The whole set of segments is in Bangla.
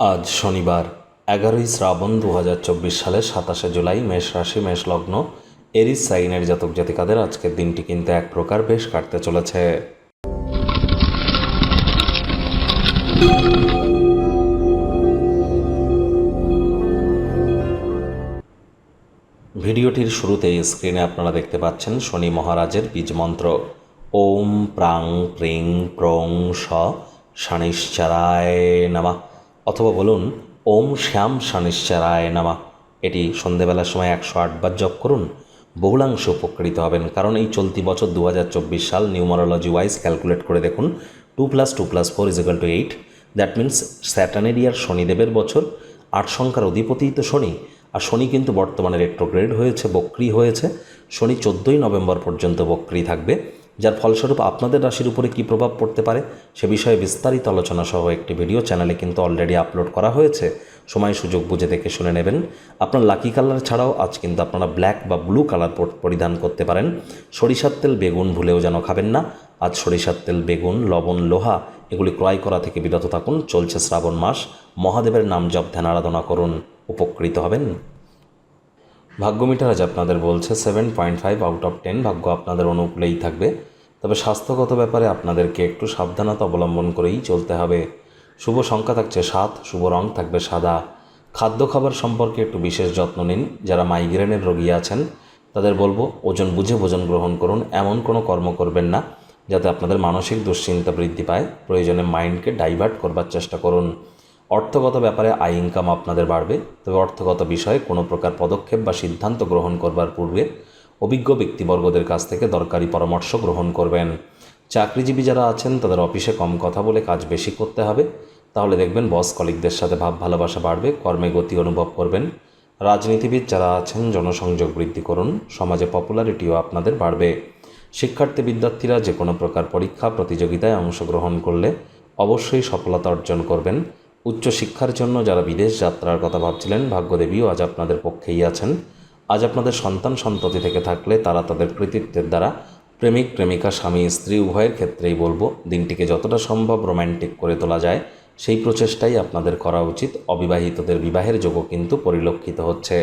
আজ শনিবার, এগারোই শ্রাবণ দু হাজার চব্বিশ সালের সাতাশে জুলাই মেষ রাশি, মেষ লগ্ন। এরিস সাইনের জাতক জাতিকাদের আজকের দিনটি কিন্তু এক প্রকার বেশ কাটতে চলেছে। ভিডিওটির শুরুতেই স্ক্রিনে আপনারা দেখতে পাচ্ছেন শনি মহারাজের বীজ মন্ত্র। ওম প্রাং প্রিং প্রং স শানিশ্চারায় নামা। অথবা বলুন, ওম শ্যাম শানিশ্চারায় নামা। এটি সন্ধেবেলার সময় একশো আটবার জপ করুন, বহুলাংশ উপকৃত হবেন। কারণ এই চলতি বছর দু হাজার চব্বিশ সাল নিউমারোলজি ওয়াইজ ক্যালকুলেট করে দেখুন, two plus two plus four is equal to eight. That means স্যাটানেরিয়ার শনিদেবের বছর আট সংখ্যার অধিপতিই তো শনি। আর শনি কিন্তু বর্তমানে রেট্রোগ্রেড হয়েছে, বক্রি হয়েছে। শনি চোদ্দোই নভেম্বর পর্যন্ত বক্রি থাকবে। যার ফলস্বরূপ আপনাদের রাশির উপরে কী প্রভাব পড়তে পারে সে বিষয়ে বিস্তারিত আলোচনা সহ একটি ভিডিও চ্যানেলে কিন্তু অলরেডি আপলোড করা হয়েছে। সময় সুযোগ বুঝে দেখে শুনে নেবেন। আপনার লাকি কালার ছাড়াও আজ কিন্তু আপনারা ব্ল্যাক বা ব্লু কালার পরিধান করতে পারেন। সরিষার তেল বেগুন ভুলেও যেন খাবেন না। আজ সরিষার তেল, বেগুন, লবণ, লোহা এগুলি ক্রয় করা থেকে বিরত থাকুন। চলছে শ্রাবণ মাস। মহাদেবের নাম জপ, ধ্যান, আরাধনা করুন। উপকৃত হবেন। ভাগ্য মিটার আজ আপনাদের বলছে seven point five out of ten ভাগ্য আপনাদের অনুকূলেই থাকবে। তবে স্বাস্থ্যগত ব্যাপারে আপনাদেরকে একটু সাবধানতা অবলম্বন করেই চলতে হবে। শুভ সংখ্যা থাকছে সাত, শুভ রং থাকবে সাদা। খাদ্য খাবার সম্পর্কে একটু বিশেষ যত্ন নিন। যারা মাইগ্রেনের রোগী আছেন, তাদের বলব ওজন বুঝে ভোজন গ্রহণ করুন। এমন কোনো কর্ম করবেন না, যাতে আপনাদের মানসিক দুশ্চিন্তা বৃদ্ধি পায়। প্রয়োজনে মাইন্ডকে ডাইভার্ট করবার চেষ্টা করুন। অর্থগত ব্যাপারে আয় ইনকাম আপনাদের বাড়বে, তবে অর্থগত বিষয়ে কোনো প্রকার পদক্ষেপ বা সিদ্ধান্ত গ্রহণ করবার পূর্বে অভিজ্ঞ ব্যক্তিবর্গদের কাছ থেকে দরকারি পরামর্শ গ্রহণ করবেন। চাকরিজীবী যারা আছেন, তাদের অফিসে কম কথা বলে কাজ বেশি করতে হবে। তাহলে দেখবেন বস কলিকদের সাথে ভাব ভালোবাসা বাড়বে, কর্মে গতি অনুভব করবেন। রাজনীতিবিদ যারা আছেন, জনসংযোগ বৃদ্ধি করুন, সমাজে পপুলারিটিও আপনাদের বাড়বে। শিক্ষার্থী বিদ্যার্থীরা যে কোনো প্রকার পরীক্ষা, প্রতিযোগিতায় অংশগ্রহণ করলে অবশ্যই সফলতা অর্জন করবেন। উচ্চশিক্ষার জন্য যারা বিদেশ যাত্রার কথা ভাবছিলেন, ভাগ্যদেবীও আজ আপনাদের পক্ষেই আছেন। আজ আপনাদের সন্তান সন্ততি থেকে থাকলে তারা তাদের কৃতিত্বের দ্বারা প্রেমিক, প্রেমিকা, স্বামী, স্ত্রী, উভয়ের ক্ষেত্রেই বলব, দিনটিকে যতটা সম্ভব রোম্যান্টিক করে তোলা যায়, সেই প্রচেষ্টাই আপনাদের করা উচিত। অবিবাহিতদের বিবাহের যোগও কিন্তু পরিলক্ষিত হচ্ছে।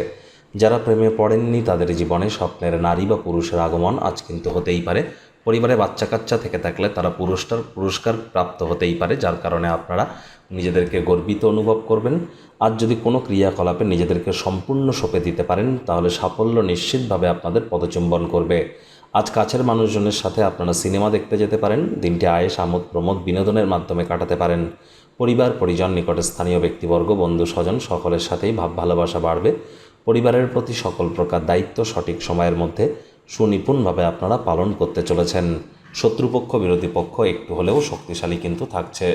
যারা প্রেমে পড়েননি, তাদের জীবনে স্বপ্নের নারী বা পুরুষের আগমন আজ কিন্তু হতেই পারে। পরিবারে বাচ্চা কাচ্চা থেকে থাকলে তারা পুরস্কার পুরস্কার প্রাপ্ত হতেই পারে, যার কারণে আপনারা নিজেদেরকে গর্বিত অনুভব করবেন। আর যদি কোনো ক্রিয়াকলাপে নিজেদেরকে সম্পূর্ণ সঁপে দিতে পারেন, তাহলে সাফল্য নিশ্চিতভাবে আপনাদের পদচুম্বন করবে। আজ কাছের মানুষজনের সাথে আপনারা সিনেমা দেখতে যেতে পারেন, দিনটি আয়েস আমোদ, প্রমোদ বিনোদনের মাধ্যমে কাটাতে পারেন। পরিবার, পরিজন, নিকটে স্থানীয় ব্যক্তিবর্গ, বন্ধু, স্বজন সকলের সাথেই ভাব ভালোবাসা বাড়বে। পরিবারের প্রতি সকল প্রকার দায়িত্ব সঠিক সময়ের মধ্যে সুনিপুণভাবে আপনারা পালন করতে চলেছেন। শত্রুপক্ষ বিরোধী পক্ষ একটু হলেও শক্তিশালী কিন্তু থাকছে।